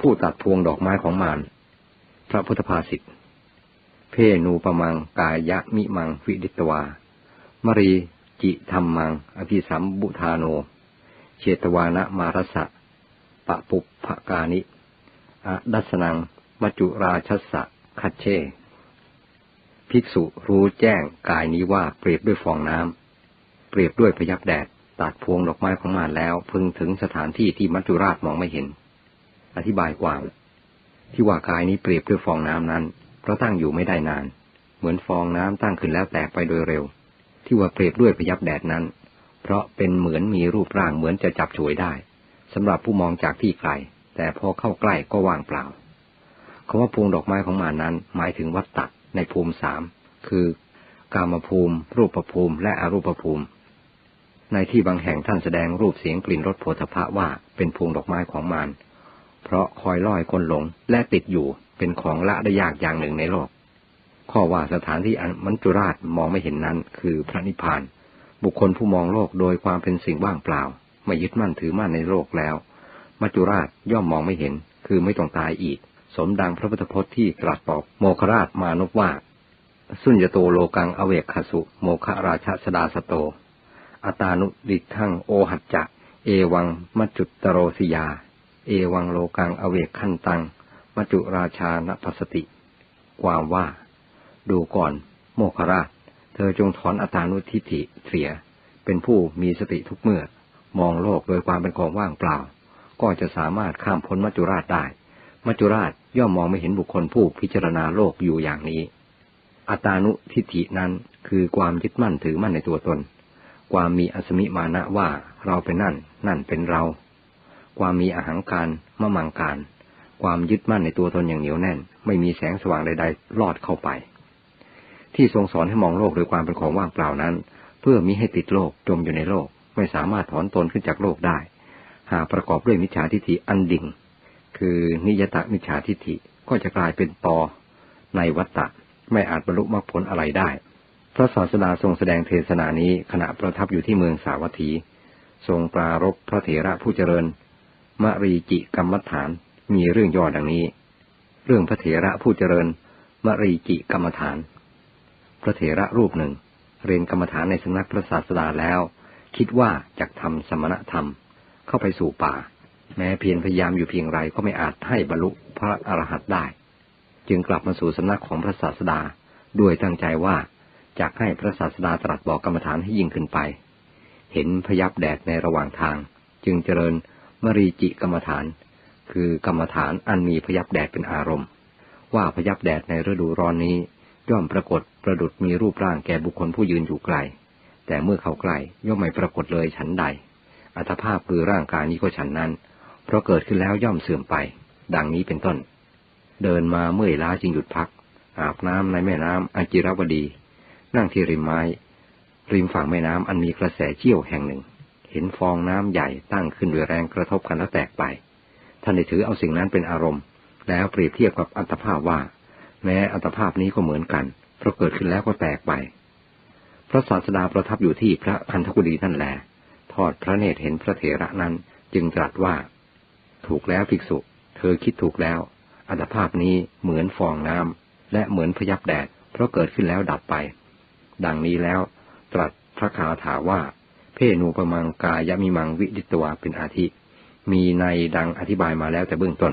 ผู้ตัดพวงดอกไม้ของมารพระพุทธภาษิต เพนูปมังกายะมิมังวิดิตวา มรีจิธรรมัง อภิสัมบุทาโน เชตวานะมารสะปะปุปภกานิอดัสนังมจุราชสะคัจเช ภิกษุรู้แจ้งกายนี้ว่าเปรียบด้วยฟองน้ำ เปรียบด้วยพยับแดดตัดพวงดอกไม้ของมารแล้วพึงถึงสถานที่ที่มัจจุราชมองไม่เห็น อธิบายความ ที่ว่ากายนี้เปรียบด้วยฟองน้ำนั้น เพราะตั้งอยู่ไม่ได้นาน เหมือนฟองน้ำตั้งขึ้นแล้วแตกไปโดยเร็ว ที่ว่าเปรียบด้วยพยับแดดนั้น เพราะเป็นเหมือนมีรูปร่างเหมือนจะจับฉวยได้สำหรับผู้มองจากที่ไกล แต่พอเข้าใกล้ก็ว่างเปล่าคำว่าพวงดอกไม้ของมานั้น หมายถึงวัตตะในภูมิสามคือกามภูมิ รูปภูมิ และอรูปภูมิ ในที่บางแห่งท่านแสดงรูปเสียงกลิ่นรสโผฏฐะว่าเป็นพวงดอกไม้ของมาร เพราะคอยล่อยคนหลงและติดอยู่เป็นของละได้ยากอย่างหนึ่งในโลก ข้อว่าสถานที่อันมัจจุราชมองไม่เห็นนั้น คือพระนิพพาน บุคคลผู้มองโลกโดยความเป็นสิ่งว่างเปล่า ไม่ยึดมั่นถือมั่นในโลกแล้ว มัจจุราชย่อมมองไม่เห็น คือไม่ต้องตายอีก สมดังพระพุทธพจน์ที่ตรัสบอกโมคราชมานพว่า สุญญโตโลกังอเวกขสุ โมคราชสดาสโตอตานุดิทั้งโอหัจจะ เอวังมัจจุตโรสิยา เอวังโลกังอเวกขันตัง มัจจุราชานภัสติ ความว่า ดูก่อน โมคราช เธอจงถอนอตานุทิฏฐิเสีย เป็นผู้มีสติทุกเมื่อ มองโลกโดยความเป็นของว่างเปล่า ก็จะสามารถข้ามพ้นมัจจุราชได้ มัจจุราชย่อมมองไม่เห็นบุคคลผู้พิจารณาโลกอยู่อย่างนี้ อัตานุทิฏฐินั้นคือความยึดมั่นถือมั่นในตัวตน ความมีอสมิมานะว่าเราเป็นนั่น นั่นเป็นเรา ความมีอาหางการมะมังการ ความยึดมั่นในตัวตนอย่างเหนียวแน่น ไม่มีแสงสว่างใดๆลอดเข้าไป ที่ทรงสอนให้มองโลกโดยความเป็นของว่างเปล่านั้น เพื่อมิให้ติดโลกจมอยู่ในโลก ไม่สามารถถอนตนขึ้นจากโลกได้ หากประกอบด้วยมิจฉาทิฏฐิอันดิ่ง คือนิยตมิจฉาทิฏฐิก็จะกลายเป็นตอในวัตตะไม่อาจบรรลุมรรคผลอะไรได้ พระศาสดาทรงแสดงเทศนานี้ขณะประทับอยู่ที่เมืองสาวัตถี ทรงปรารบพระเถระผู้เจริญ มรีจิกรรมฐาน มีเรื่องย่อดังนี้ เรื่องพระเถระผู้เจริญมรีจิกรรมฐาน พระเถระรูปหนึ่ง เรียนกรรมฐานในสำนักพระศาสดาแล้ว คิดว่าจะทำสมณธรรม เข้าไปสู่ป่า แม้เพียรพยายามอยู่เพียงไรก็ไม่อาจให้บรรลุพระอรหันต์ได้ จึงกลับมาสู่สำนักของพระศาสดาด้วยตั้งใจว่าจะให้พระศาสดาตรัสบอกกรรมฐานให้ยิ่งขึ้นไป เห็นพยับแดดในระหว่างทาง จึงเจริญ มรีจิกรรมฐาน คือกรรมฐานอันมีพยับแดดเป็นอารมณ์ ว่าพยับแดดในฤดูร้อนนี้ ย่อมปรากฏประดุดมีรูปร่างแก่บุคคลผู้ยืนอยู่ไกล แต่เมื่อเขาใกล้ย่อมไม่ปรากฏเลยฉันใด อัตภาพคือร่างกายนี้ก็ฉันนั้น เพราะเกิดขึ้นแล้วย่อมเสื่อมไป ดังนี้เป็นต้น เดินมาเมื่อยล้าจึงหยุดพัก อาบน้ำในแม่น้ำอัจิรวดี นั่งที่ริมไม้ ริมฝั่งแม่น้ำอันมีกระแสเชี่ยวแห่งหนึ่ง เห็นฟองน้ำใหญ่ตั้งขึ้นด้วยแรงกระทบกันแล้วแตกไป ท่านได้ถือเอาสิ่งนั้นเป็นอารมณ์ แล้วเปรียบเทียบกับอัตภาพว่า แม้อัตภาพนี้ก็เหมือนกันเพราะเกิดขึ้นแล้วก็แตกไป พระศาสดาประทับอยู่ที่พระคันธกุฎีนั่นแหละทอดพระเนตรเห็นพระเถระนั้นจึงตรัสว่า ถูกแล้วภิกษุ เธอคิดถูกแล้ว อัตภาพนี้เหมือนฟองน้ำและเหมือนพยับแดด เพราะเกิดขึ้นแล้วดับไป ดังนี้แล้วตรัสพระคาถาว่า นูปมังกายมิมังวิดิตวาเป็นอาทิ มีในดังอธิบายมาแล้วแต่เบื้องต้น